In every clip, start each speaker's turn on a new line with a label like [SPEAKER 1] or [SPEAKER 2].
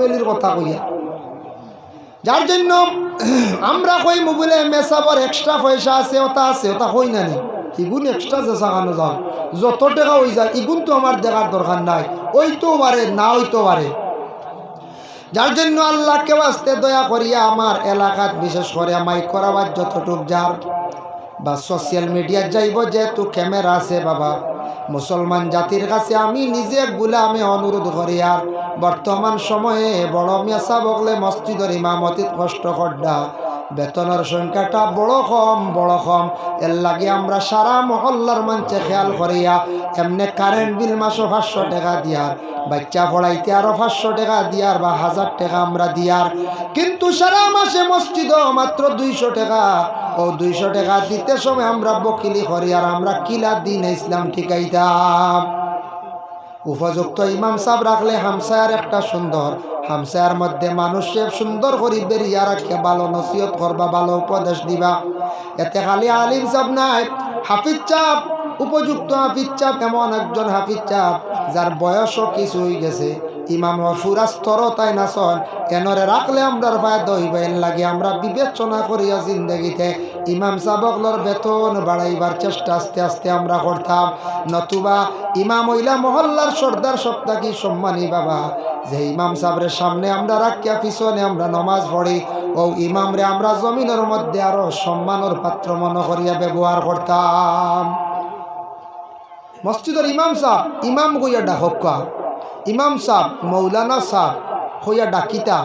[SPEAKER 1] ফ্যামিলির কথা কইয়া যার জন্য আমরা কই মোবাইলে মেসাবর এক্সট্রা পয়সা আছে, ওটা আছে, ওটা হই না নি? ইগুন এক্সট্রা যে সাগানো যাও। যত টাকা হয়ে যায়, ইগুন তো আমার দেখার দরকার নাই। ওই তো পারে, না হইতে পারে। যার জন্য আল্লাহকে আসতে দয়া করিয়া আমার এলাকাত, বিশেষ করে মাইক করাবার যতটুক যার, বা সোশ্যাল মিডিয়ার যাইব যেহেতু ক্যামেরা আছে বাবা। মুসলমান জাতির কাছে আমি নিজে বলে আমি অনুরোধ করি, আর বর্তমান সময়ে বড় মেসা বগলে মসজিদের ইমামতিত কষ্ট করডা বেতনের সংখ্যাটা বড় কম বড় কম। এর লাগে আমরা সারা মহল্লার মঞ্চে খেয়াল করিয়া এমনি কারেন্ট বিল মাসও পাঁচশো টাকা দিয়ার, বাচ্চা পড়াইতে আরও পাঁচশো টাকা দিয়ার বা হাজার টাকা আমরা দিয়ার। কিন্তু সারা মাসে মসজিদ মাত্র দুইশো টাকা। ও দুইশো টাকা দিতে সময় আমরা বকিলি করি আর আমরা কিলা দিন ইসলাম ঠিকাইতাম। উপযুক্ত ইমাম সাহেব রাখলে হামসায়ার একটা সুন্দর হামসায়ার মধ্যে মানুষের সুন্দর করি বেরিয়া রাখে ভালো নসিহত করবা, ভালো উপদেশ দিবা। এতে খালি আলিম সাহেব নাই। হাফিজ চাপ, উপযুক্ত হাফিজ চাপ, এমন একজন হাফিজ চাপ যার বয়সও কিছু হয়ে গেছে। ইমাম ফুরাস্তর তাই না সন? এনরে রাখলে আমরা পায়ে দইবেন লাগে আমরা বিবেচনা করিয়া জিন্দগিতে ইমাম সাবকলর বেতন বাড়াইবার চেষ্টা আস্তে আস্তে আমরা করতাম। নতুবা ইমাম হইলা মহল্লার সর্দার সপ্তাহ কি সম্মানী বাবা। যে ইমাম সাহেবের সামনে আমরা রাখিয়া, পিছনে আমরা নমাজ পড়ি। ও ইমামরে আমরা জমিনের মধ্যে আরও সম্মানের পাত্র মনে করিয়া ব্যবহার করতাম। মসজিদের ইমাম সাহ ইমাম গইয়া ডাকা ইমাম সাহ মৌলানা সাহ হইয়া ডাকিতা।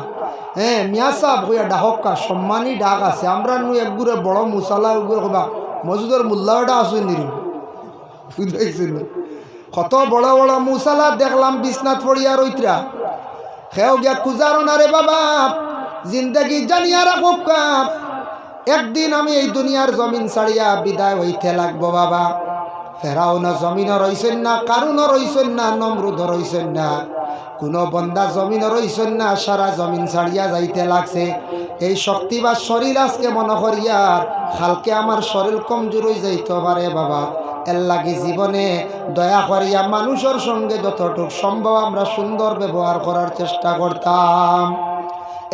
[SPEAKER 1] হ্যাঁ মিয়া সাহ হইয়া ডাহকা সম্মানী ডাক আছে। আমরা নু একগুড়ে বড় মুসালা কবা মসজিদের মোল্লাওটা আসুন নিরু কত বড় বড় মুসালা দেখলাম বিছনাথ পড়িয়া রইত্রা। খেও গিয়া কুজারো না রে বাবা। জিন্দগি জানিয়া রাখো কাপ। একদিন আমি এই দুনিয়ার জমিন ছাড়িয়া বিদায় হইতে লাগবো বাবা। ফেরাও না জমিনও রইছেন না, কারুনও রইছেন না নমরুদ রইছেন না। কোনো বন্দা জমিনও রইছেন না, সারা জমিন ছাড়িয়া যাইতে লাগছে। এই শক্তি বা শরীর আজকে মনে করিয়ার খালকে আমার শরীর কমজোর হয়ে যাইতে পারে বাবা। এর লাগি জীবনে দয়া করিয়া মানুষের সঙ্গে যতটুক সম্ভব আমরা সুন্দর ব্যবহার করার চেষ্টা করতাম।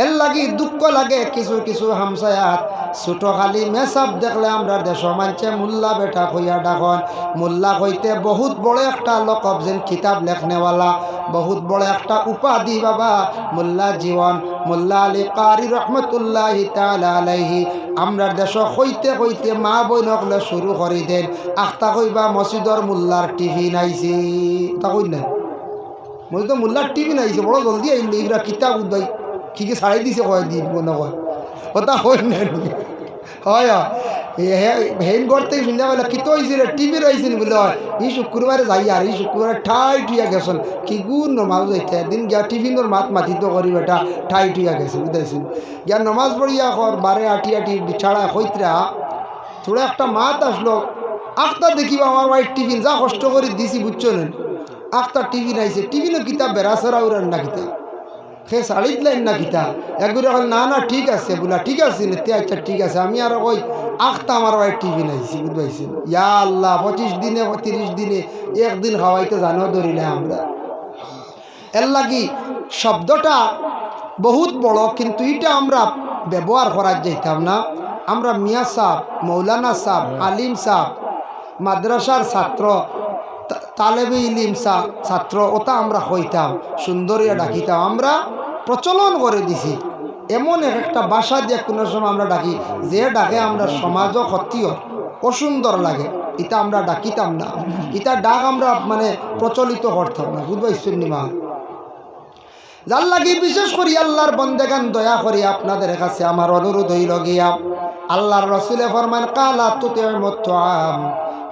[SPEAKER 1] এর লাগি দুঃখ লাগে কিছু কিছু হামসায়াত। ছোট খালি মেসাপ দেখলে আমরা দেশ মানছে মোল্লা বেটা কইয়া ডাকন। মোল্লা কইতে বহুত বড় একটা লকব যেন কিতাব লেখনেওয়ালা, বহুত বড় একটা উপাধি বাবা মোল্লা জীবন। মোল্লা আলী কারি রহমতুল্লাহ আলাইহি। আমরা দেশ কইতে কইতে মা বই নকলে শুরু করি দেন। আখতা কইবা মসজিদর মোল্লার টিভি নাইছি। তা কই না মসজিদর মোল্লার টিভি নাইছে, বড় জলদি আইলি এগুলা কিতাব উদ্বাই কি কি ছাড়াই দিছে কয় দিন হয় ওটা হয় না হয় হেন করতে শুনে বলে কি তো হয়েছিল টিভি রয়েছেন বলে, হয়। এই শুক্রবারে যাই আর এই শুক্রবারে ঠাই টুইয়া গেছেন কি গুণ নমাজ হইতে দিন গিয়া টিফিনের মাত মাতি মাতিত করি বেটা ঠাই টুইয়া গেছে বুঝাইছেন গিয়া নমাজ পড়িয়া কর বারে আটি আটি বিছাড়া হইতরা থোড়া একটা মাত আসলো। আখতা দেখিবা আমার ভাই টিফিন, যা কষ্ট করে দিছি বুঝছ না আখতা টিফিন আইছে টিফিনও কিতাব বেড়াছাড়া উড়ান না কিতাব সে শাড়ি দিলেন না কিতা? একগুলো এখন, না না, ঠিক আছে, বলা, ঠিক আছে না তে আচ্ছা ঠিক আছে। আমি আর ওই আখতা আমার ভাই টিভি নাইছি বুঝবাইছি ইয়া আল্লাহ, পঁচিশ দিনে, তিরিশ দিনে, একদিন খাওয়াইতে জানো ধরিলে আমরা। এর লাগি শব্দটা বহুত বড়, কিন্তু এটা আমরা ব্যবহার করার যাইতাম না। আমরা মিয়া সাহ মৌলানা সাহ আলিম সাহ মাদ্রাসার ছাত্র তালেবে ইলিম ছাত্র ওটা আমরা হইতাম সুন্দরিয়া ডাকিতাম। আমরা প্রচলন করে দিছি। এমন এক একটা বাসা দিয়ে কোনো সময় আমরা ডাকি, যে ডাকে আমরা সমাজও ক্ষতিও অসুন্দর লাগে। এটা আমরা ডাকিতাম না। এটা ডাক আমরা মানে প্রচলিত করতাম না বুঝবাইছেন মা। যার লাগি বিশেষ করি আল্লাহর বন্দেগান দয়া করি আপনাদের কাছে আমার অনুরোধ হইল গিয়া, আল্লাহর রসুলে ফরমান, কালা তুতে মতো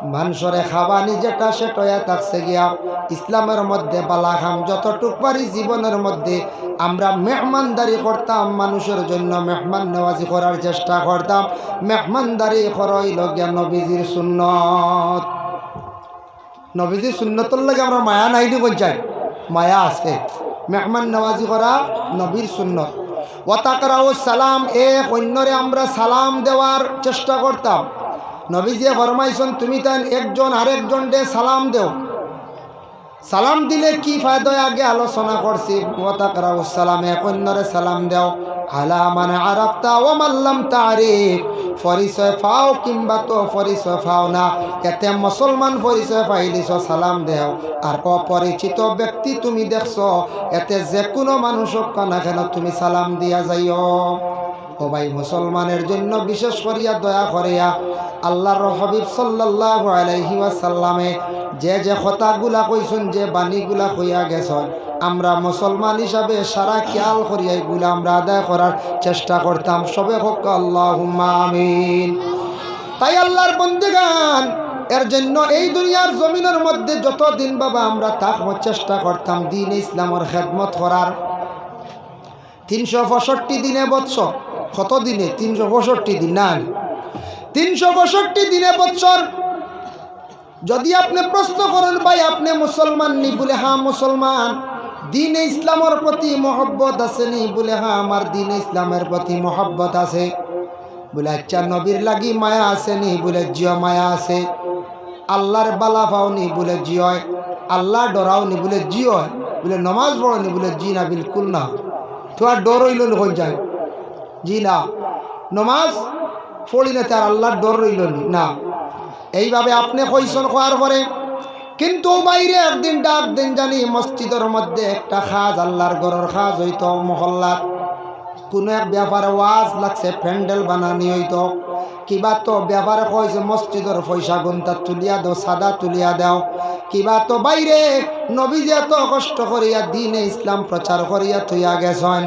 [SPEAKER 1] মানুষরে খাবানি যেটা সেটয়া থাকছে গিয়া। ইসলামের মধ্যে বালাখাম যতটুক পারি জীবনের মধ্যে আমরা মেহমানদারি করতাম, মানুষের জন্য মেহমান নেওয়াজি করার চেষ্টা করতাম। মেহমানদারি করইল গিয়া নবীজির সুন্নত। নবীজির সুন্নতর লাগে আমরা মায়া নাইনি পঞ্চায়েত মায়া আছে। মেহমান নেওয়াজি করা নবীর সুন্নত। ওতাকরাও সালাম এক অন্যরে আমরা সালাম দেওয়ার চেষ্টা করতাম। নবীজিয়া ফরমাইছেন তুমি তাই একজন আরেকজন ডে সালাম দেও। সালাম দিলে কি ফায়দায় আগে আলোচনা করছি। সালামে কন্যরে সালাম দেও। আলা মানে আরাফতা ও মাল্লাম তারিফ। পরিচয় পাও কিংবা তো পরিচয় পাও না। এতে মুসলমান পরিচয় পাইলিছ সালাম দেও। আর অপরিচিত ব্যক্তি তুমি দেখছ, এতে যে কোনো মানুষক না কেন তুমি সালাম দিয়া যাইও। ভাই, মুসলমানের জন্য বিশেষ করিয়া দয়া করিয়া আল্লাহর হবিব সাল্লাহ আলাইহি ওয়াসাল্লামে যে যে কথাগুলা কইছেন, যে বাণীগুলা কইয়া গেছেন, আমরা মুসলমান হিসাবে সারা খেয়াল করিয়া এগুলা আমরা আদায় করার চেষ্টা করতাম। সবে হোক আল্লাহ আমিন। তাই আল্লাহর বন্দিগান এর জন্য এই দুনিয়ার জমিনের মধ্যে যতদিন বাবা আমরা থাকব, চেষ্টা করতাম দিন ইসলামের খেদমত করার। তিনশো পঁয়ষট্টি দিনে বৎসর কত দিনে তিনশো পঁয়ষট্টি দিন। না তিনশো পঁয়ষট্টি দিনে বৎসর। যদি আপনি প্রশ্ন করেন, ভাই, আপনি মুসলমান নি? বলে হ্যাঁ মুসলমান। দিন ইসলামের প্রতি মহব্বত আছে নি? বলে হ্যাঁ আমার দিন ইসলামের প্রতি মহব্বত আছে। বলে আচ্ছা নবীর লাগি মায়া আছে নি? বলে, জিও মায়া আছে। আল্লাহর বালা পাওনি বলে জিয় আল্লাহ ডরাওনি বলে জিয় বলে, নমাজ পড়নি বলে, জি না, বিলকুল না। তোমার ডর হইল যায় জি না নমাজ পড়ি না তার আল্লাহর ডর রইল না। এইভাবে আপনি কইসন খোয়ার পরে কিন্তু বাইরে একদিন ডাক দিন জানি মসজিদের মধ্যে একটা খাজ, আল্লাহর গরর খাজ হইতো, মহল্লার। কোনো এক ব্যাপারে ওয়াজ লাগছে, প্যান্ডেল বানানি হইতো। কিবা তো ব্যাপারে কইছে মসজিদের পয়সা গুনতা তুলিয়া দাও, সাদা তুলিয়া দাও। কিবা তো বাইরে। নবী যে এত কষ্ট করিয়া দিনে ইসলাম প্রচার করিয়া থইয়া গেছেন।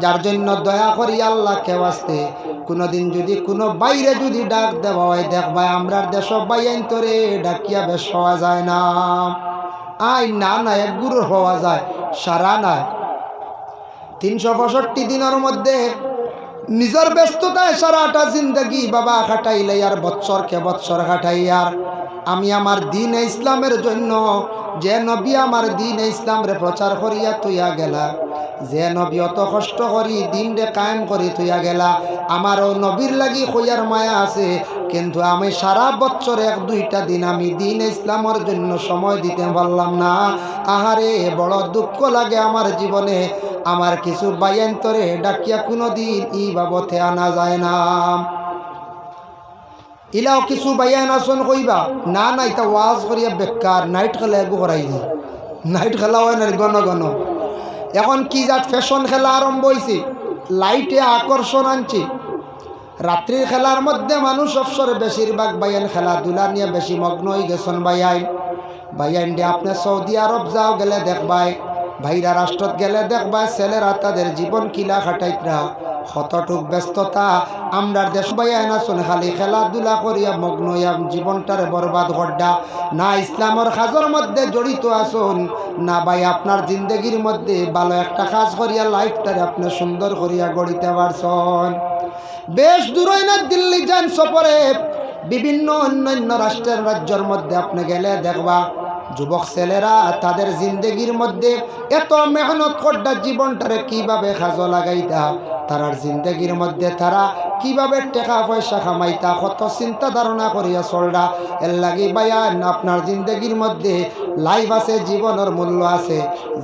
[SPEAKER 1] যার জন্য দয়া করি করিয়া আল্লাহকে বাঁচতে। কোনোদিন যদি কোনো বাইরে যদি ডাক দেওয়া হয় দেখবা আমরার দেশ বাইন তোরে ডাকিয়া বেশ হওয়া যায় না। আই না না, এক গুরুর হওয়া যায়, সারা নাই। তিনশো পঁয়ষট্টি দিনের মধ্যে নিজের ব্যস্ততায় সারাটা জিন্দগি বাবা খাটাইলে আর বৎসরকে বৎসর খাটাই আর। আমি আমার দিন ইসলামের জন্য যে নবী আমার দিন ইসলামরে প্রচার করিয়া তুইয়া গেলা। যে নবী অত কষ্ট করি, দিন রে কায়েম করি তুইয়া গেলা। আমারও নবীর লাগি কইয়ার মায়া আছে। কিন্তু আমি সারা বছর এক দুইটা দিন আমি দিন ইসলামের জন্য সময় দিতে পারলাম না। আহারে, বড় দুঃখ লাগে আমার জীবনে। আমার কিছু বায়ান্তরে ডাকিয়া কোনো দিন ই বাবতে আনা যায় না। ইলাও কিছু বাইয়ান আসন কইবা, না না এটা ওয়াজ করিয়া বেকার, নাইট খেলা এগু করাই দি। নাইট খেলা হয় না গণ গণ। এখন কি জাত ফ্যাশন খেলা আরম্ভ হয়েছে লাইটে আকর্ষণ আনছে। রাত্রির খেলার মধ্যে মানুষ অবসরে বেশিরভাগ বাইয়ান খেলাধুলা নিয়ে বেশি মগ্ন হয়ে গেছেন বাইয়াইন বাইয়াইন দিয়ে আপনি সৌদি আরব যাও গেলে দেখবাই ভাইরা রাষ্ট্রত গেলে দেখবা ছেলেরা তাদের জীবন কিলা খাটাইতরা কতটুক ব্যস্ততা, আমরার দেশ বাইয়া নাচুন খালি খেলাধুলা করিয়া মগ্ন হইয়া জীবনটারে বরবাদ গড্ডা না ইসলামর কাজের মধ্যে জড়িত আসুন না ভাই আপনার জিন্দগির মধ্যে ভালো একটা কাজ করিয়া লাইফটারে আপনি সুন্দর করিয়া গড়িতে পারছেন। বেশ দূরই না দিল্লি যান সফরে। বিভিন্ন অন্যান্য রাষ্ট্রের রাজ্যের মধ্যে আপনি গেলে দেখবা, যুবক ছেলেরা তাদের জিন্দগির মধ্যে এত মেহনত করডা জীবনটারে কীভাবে খাজো লাগাইতা? তারার জিন্দগির মধ্যে তারা কীভাবে টাকা পয়সা কামাইতা, কত চিন্তা ধারণা করিয়া চলডা এর লাগি বায়ান, আপনার জিন্দগির মধ্যে লাইফ আছে, জীবনের মূল্য আছে।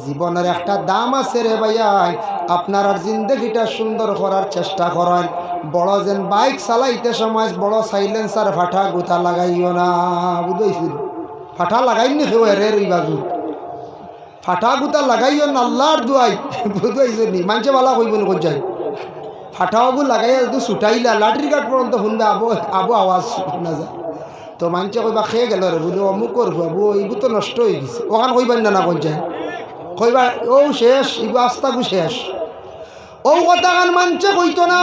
[SPEAKER 1] জীবনের একটা দাম আছে রে ভাইয়াই আপনার আর জিন্দগিটা সুন্দর করার চেষ্টা করেন। বড় যেন বাইক চালাইতে সময়, বড় সাইলেন্সার ফাটা গুতা লাগাইও না বুঝেছিল ফাটা লাগাইনি কেউ এরে এই বাজু? ফাটা গুতা লাগাইও না, আল্লাহর দুয়াই বুঝাইছে নি? মানুষে বালা কইব যাই। ফাটাওয়াবু লাগাইয়া যদি ছুটাইলা লাঠির কাঠ পর্যন্ত শুনবে আবো আবো আওয়াজ শোনা যায়। তো মানুষে কইবা খেয়ে গেল রে বুঝো অমুকর বাবু এইবোৰ তো নষ্ট হয়ে গেছে। ওখান কইবার না না পঞ্চায়েত কইবা ও শেষ ইগু আস্তাগু শেষ। ও কথা কান মানছে কইতো না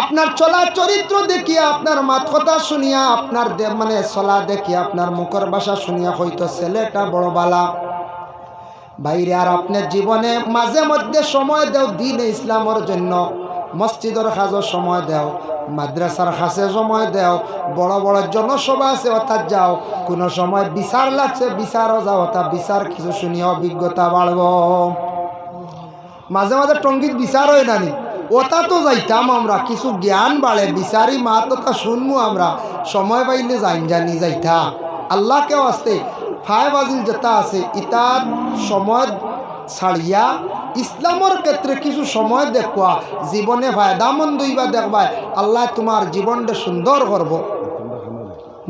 [SPEAKER 1] আপনার চলা চরিত্র দেখিয়া আপনার মাত কথা শুনিয়া আপনার মানে চলা দেখিয়া আপনার মুখর ভাষা শুনিয়া, হয়তো ছেলেটা বড় বালা বাইরে আর আপনার জীবনে মাঝে মধ্যে সময় দেও দিন ইসলামের জন্য। মসজিদের কাজের সময় দেও, মাদ্রাসার কাছে সময় দেও, বড় বড় জনসভা আছে, অর্থাৎ যাও। কোনো সময় বিচার লাগছে, বিচারও যাও, অর্থাৎ বিচার কিছু শুনিয়া অভিজ্ঞতা বাড়ব। মাঝে মাঝে টঙ্গিত বিচার হয় নানি। ওটা তো যাইতাম আমরা, কিছু জ্ঞান বাড়ে, বিচারি মা তো তা শুনব আমরা। সময় পাইলে যাইন জানি যাইতা। আল্লাহকেও আসতে ফায় বাজিল যেটা আছে ইতার সময় ছাড়িয়া ইসলামর ক্ষেত্রে কিছু সময় দেখবা জীবনে ফায়দামন্দ হইবা দেখবা আল্লাহ তোমার জীবনটা সুন্দর করব।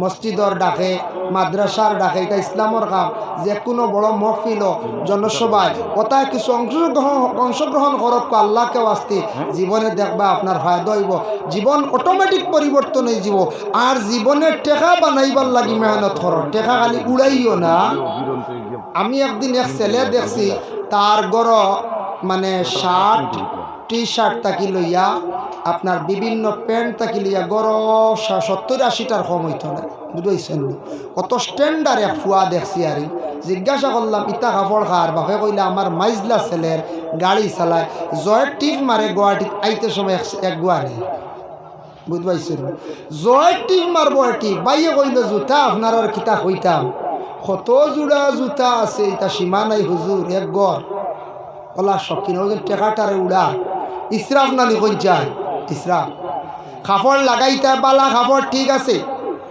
[SPEAKER 1] মসজিদর ডাকে, মাদ্রাসার ডাকে, এটা ইসলামর কাম। যে কোনো বড় মহফিল জনসভায় কোথায় কিছু অংশগ্রহণ অংশগ্রহণ করক আল্লাহকে আসতে জীবনে দেখবা আপনার ফায়দা হইব। জীবন অটোমেটিক পরিবর্তন হয়ে যাব। আর জীবনে টেকা বানাইবার লাগি মেহনত করো। টেকা খালি উড়াইও না। আমি একদিন এক ছেলে দেখছি, তার গড় মানে শার্ট টি শার্ট তাকি লইয়া আপনার বিভিন্ন প্যান্ট তাকি লইয়া গড় সা- সত্তর আশিটার কম হইতো না, বুঝাইছেন? কত স্ট্যান্ডার্ড এক ফুয়া দেখছি আর। জিজ্ঞাসা করলাম, ইতা কাপড় খার বাপে কইলে, আমার মাইজলা ছেলের গাড়ি চালায়। জয়ের টিপ মারে, গুয়াহাটিত আইতে সময় এক- এক গুয়া নেই বুঝবাইছেন জয় টিপ মারবো টিপ বাইয়ে কইল, জুতা আপনার কিতা হইতাম কত জোড়া জুতা আছে এটা সীমা নাই হুজুর, এক গড়। ওলা শকিন টেকাটারে উড়া। ইসরাফ নালি লিখন যায়? ইসরাফ কাপড় লাগাইতে, বালা কাপড় ঠিক আছে।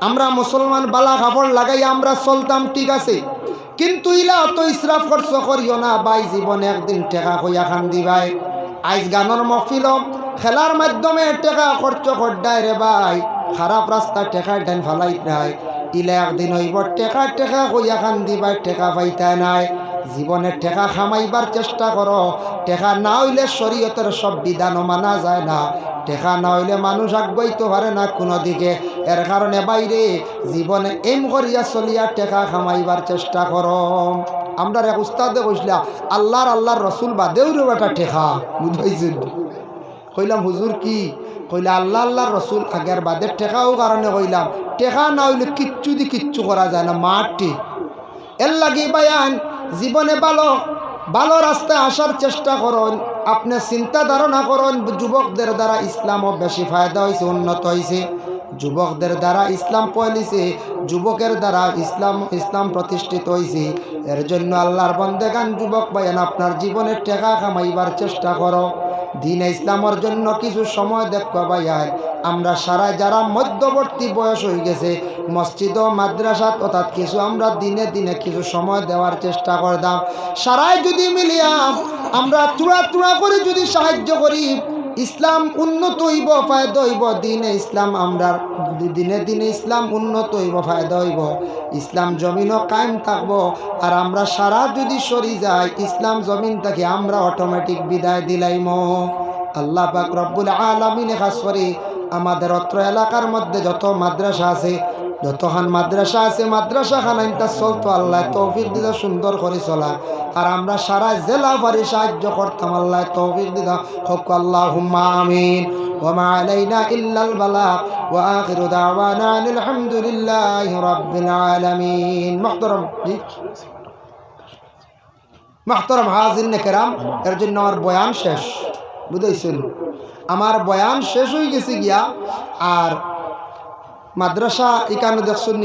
[SPEAKER 1] আমরা মুসলমান, বালা কাপড় লাগাই, আমরা চলতাম ঠিক আছে। কিন্তু ইলা অত ইসরাফ খরচ করিও না বাই জীবনে একদিন টেকা কইয়া খান দিবাই আইজ গানের মফিল খেলার মাধ্যমে টেকা খরচ করডায় রে, ভাই। খারাপ রাস্তা টেকা টেন ফালাই নাই। ইলা একদিন হইব টেকা টেকা কইয়া খান দিবাই টেকা পাইতা নাই। জীবনে টেকা খামাইবার চেষ্টা করো টেকা না হইলে শরীয়তের সব বিধানও মানা যায় না। টেকা না হইলে মানুষ আগাইতে পারে না কোনো দিকে। এর কারণে বাইরে জীবনে এম করিয়া চলিয়া টেকা খামাইবার চেষ্টা করো আমরা এক উস্তাদে কইসলা, আল্লাহর আল্লাহর রসুল বাদেও রে বেটা টেকা বুঝাইছেন? কইলাম, হুজুর কি? কইলা, আল্লাহ আল্লাহর রসুল আগের বাদের টেকাও কারণে কইলাম। টেকা না হইলে কিচ্ছু দি কিচ্ছু করা যায় না মাটি এর লাগি বায়ান, জীবনে ভালো ভালো রাস্তায় আসার চেষ্টা করুন। আপনি চিন্তা ধারণা করেন, যুবকদের দ্বারা ইসলামও বেশি ফায়দা হয়েছে উন্নত হয়েছে যুবকদের দ্বারা ইসলাম পয়লিছে যুবকের দ্বারা ইসলাম ইসলাম প্রতিষ্ঠিত হয়েছে এর জন্য আল্লাহর বন্দেগান যুবক বায়ান, আপনার জীবনে টেকা কামাইবার চেষ্টা করো। দিন ইসলামের জন্য কিছু সময় দেখো ভাইয়াই আমরা সারা যারা মধ্যবর্তী বয়স হয়ে গেছে, মসজিদ ও মাদ্রাসাত অর্থাৎ কিছু আমরা দিনে দিনে কিছু সময় দেওয়ার চেষ্টা করতাম। সারাই যদি মিলিয়াম আমরা তুড়া তুড়া করে যদি সাহায্য করি, ইসলাম উন্নত হইব, ফায়দা হইব, দিনে ইসলাম আমরা দিনে দিনে ইসলাম উন্নত হইব, ফায়দা হইব। ইসলাম জমিনও কায়েম থাকব, আর আমরা সারা যদি সরি যাই, ইসলাম জমিন থেকে আমরা অটোমেটিক বিদায় দিলাইম। আল্লাহ পাক রব্বুল আলমিন খাস করে আমাদের অত্র এলাকার মধ্যে যত মাদ্রাসা আছে যতখান মাদ্রাসা আছে মাদ্রাসা খানাইনটা চলতো আল্লাহ তৌফিক দিদা সুন্দর করে চলা আর আমরা সারা জেলা বাড়ি সাহায্য করতাম আল্লাহ তৌফিক দিদা হক আল্লাহ আমিন وما علينا إلا البلاغ وآخر دعوانا أن الحمد لله رب العالمين محترم محترم হাজির কেরাম এর জন্য আমার বয়ান শেষ বুঝেছেন আমার বয়ান শেষ হয়ে গেছে গিয়া আর মাদ্রাসা এখানে দেখছেন